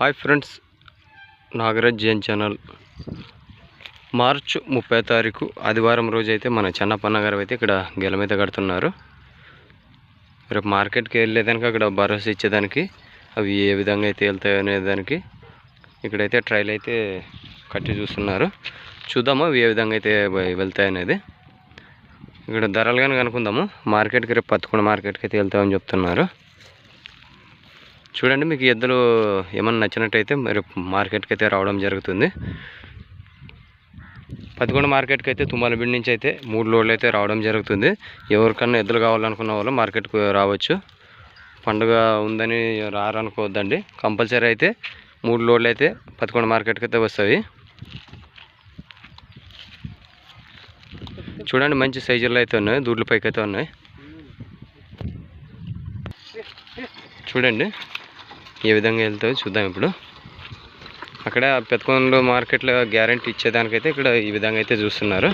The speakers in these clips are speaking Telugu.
Hi friends Nagaraj Jain channel. March ముప్పై తారీఖు ఆదివారం రోజు అయితే మన చెన్నపన్న గారు అయితే ఇక్కడ గెలమైతే కడుతున్నారు. రేపు మార్కెట్కి వెళ్ళేదానికి అక్కడ భరోసా ఇచ్చేదానికి అవి ఏ విధంగా అయితే వెళ్తాయో అనే దానికి ఇక్కడైతే ట్రైల్ అయితే కట్టి చూస్తున్నారు. చూద్దాము అవి ఏ విధంగా అయితే వెళ్తాయి అనేది ఇక్కడ ధరలు కానీ కనుక్కుందాము. మార్కెట్కి రేపు పత్తుకుండా మార్కెట్కి అయితే వెళ్తామని చెప్తున్నారు. చూడండి మీకు ఎద్దులు ఏమన్నా నచ్చినట్టయితే మరి మార్కెట్కి అయితే రావడం జరుగుతుంది. పదకొండు మార్కెట్కి అయితే తుమ్మలబిడి నుంచి అయితే మూడు లోడ్లు అయితే రావడం జరుగుతుంది. ఎవరికన్నా ఎద్దులు కావాలనుకున్న వాళ్ళు మార్కెట్కి రావచ్చు. పండుగ ఉందని రారనుకోవద్దండి. కంపల్సరీ అయితే మూడు లోడ్లు అయితే పదకొండు మార్కెట్కి అయితే వస్తాయి. చూడండి మంచి సైజుల్లో అయితే ఉన్నాయి. దూడ్ల పైకి అయితే ఉన్నాయి. చూడండి. ఏ విధంగా వెళ్తాయో చూద్దాం ఇప్పుడు. అక్కడ పెద్దకొండలో మార్కెట్లో గ్యారంటీ ఇచ్చేదానికైతే ఇక్కడ ఈ విధంగా అయితే చూస్తున్నారు.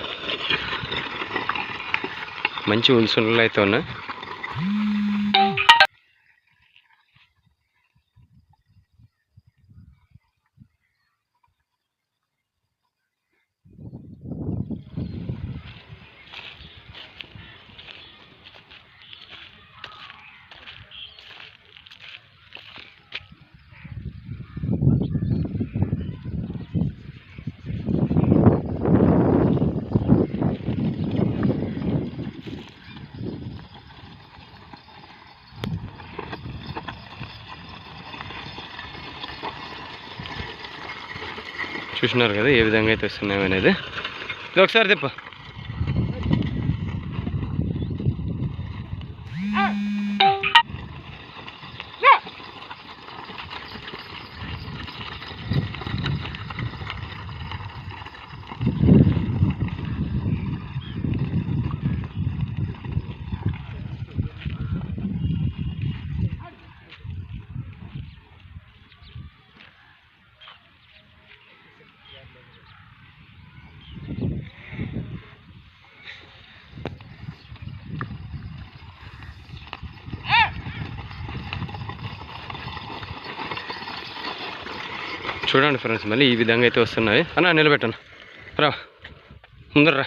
మంచి ఉల్సులు అయితే ఉన్నాయి. చూసినారు కదా ఏ విధంగా అయితే వస్తున్నాయి అనేది. ఇది ఒకసారి తిప్ప చూడండి ఫ్రెండ్స్ మళ్ళీ ఈ విధంగా అయితే వస్తున్నాయి. అన్న నిలబెట్టను? రా. ముందర రా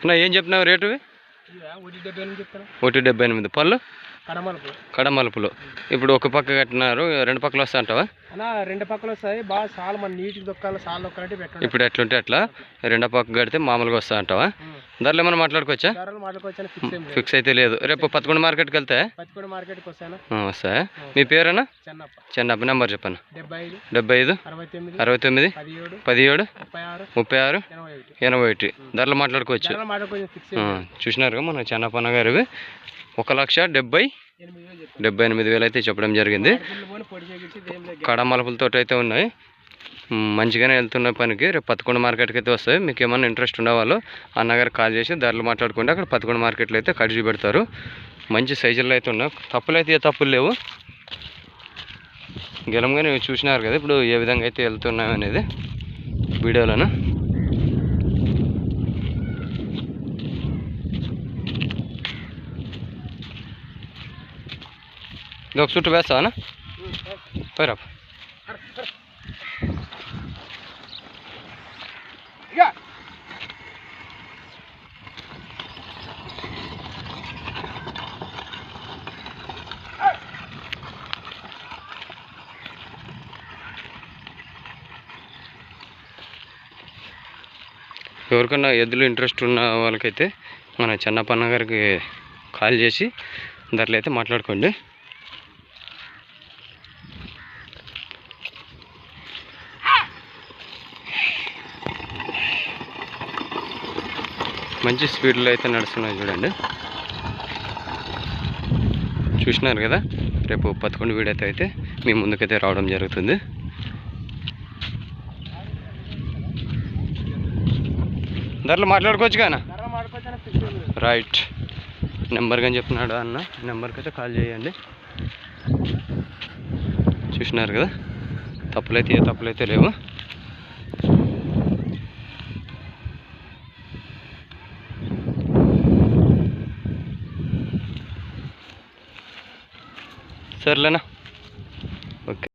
అన్న ఏం చెప్పినావు రేటు ఒకటి డెబ్బై ఎనిమిది. పళ్ళు? కడమలుపులు. ఇప్పుడు ఒక పక్క కట్టినారు రెండు పక్కలు వస్తా అంటావా? రెండు పక్కలు వస్తాయి. బాగా సాలు మన నీటికి దొక్కాలి సాలు దొక్కాలంటే పెట్టండి ఇప్పుడు ఎట్లుంటే అట్లా రెండో పక్క కడితే మామూలుగా వస్తా అంటావా? ధరలు ఏమైనా మాట్లాడుకోవచ్చా? ఫిక్స్ అయితే లేదు. రేపు పదకొండు మార్కెట్కి వెళ్తే పత్తికొండ మార్కెట్కి వస్తాను ఆ, వస్తాయా? మీ పేరేనా చెన్నప్ప. చిన్న నెంబర్ చెప్పండి డెబ్బై ఐదు అరవై తొమ్మిది పదిహేడు ముప్పై ఆరు ఎనభై ఒకటి. ధరలు మాట్లాడుకోవచ్చు. చూసినారుగా మన చెన్నపన్న గారివి ఒక లక్ష డెబ్బై డెబ్బై ఎనిమిది వేలు అయితే చెప్పడం జరిగింది. కడ మలుపులతో కడమలపులతో అయితే ఉన్నాయి. మంచిగానే వెళ్తున్న పనికి రేపు పదకొండు మార్కెట్కి అయితే వస్తాయి. మీకు ఏమైనా ఇంట్రెస్ట్ ఉండేవాళ్ళు అన్నగారు కాల్ చేసి ధరలు మాట్లాడుకుంటే అక్కడ పదకొండు మార్కెట్లో అయితే కడిచి పెడతారు. మంచి సైజుల్లో అయితే ఉన్నాయి. తప్పులు అయితే ఏ తప్పులు లేవు. గెలంగానే చూసినారు కదా ఇప్పుడు ఏ విధంగా అయితే వెళ్తున్నాయి అనేది వీడియోలోను. ఇంకొక ఒక చుట్టూ వేస్తావా పోయిరా ఎవరికన్నా ఎద్దులు ఇంట్రెస్ట్ ఉన్న వాళ్ళకైతే మన చెన్నపన్న గారికి కాల్ చేసి ధరలు అయితే మాట్లాడుకోండి. మంచి స్పీడ్లో అయితే నడుస్తున్నాయి చూడండి. చూసినారు కదా? రేపు పదకొండు వీడియో అయితే మీ ముందుకైతే రావడం జరుగుతుంది. ధరలు మాట్లాడుకోవచ్చు కానీ రైట్. నెంబర్ కానీ చెప్తున్నాడు అన్న? నెంబర్కి అయితే కాల్ చేయండి. చూసినారు కదా? తప్పులైతే ఏ తప్పులైతే లేవు. சரிலண்ணா ஓகே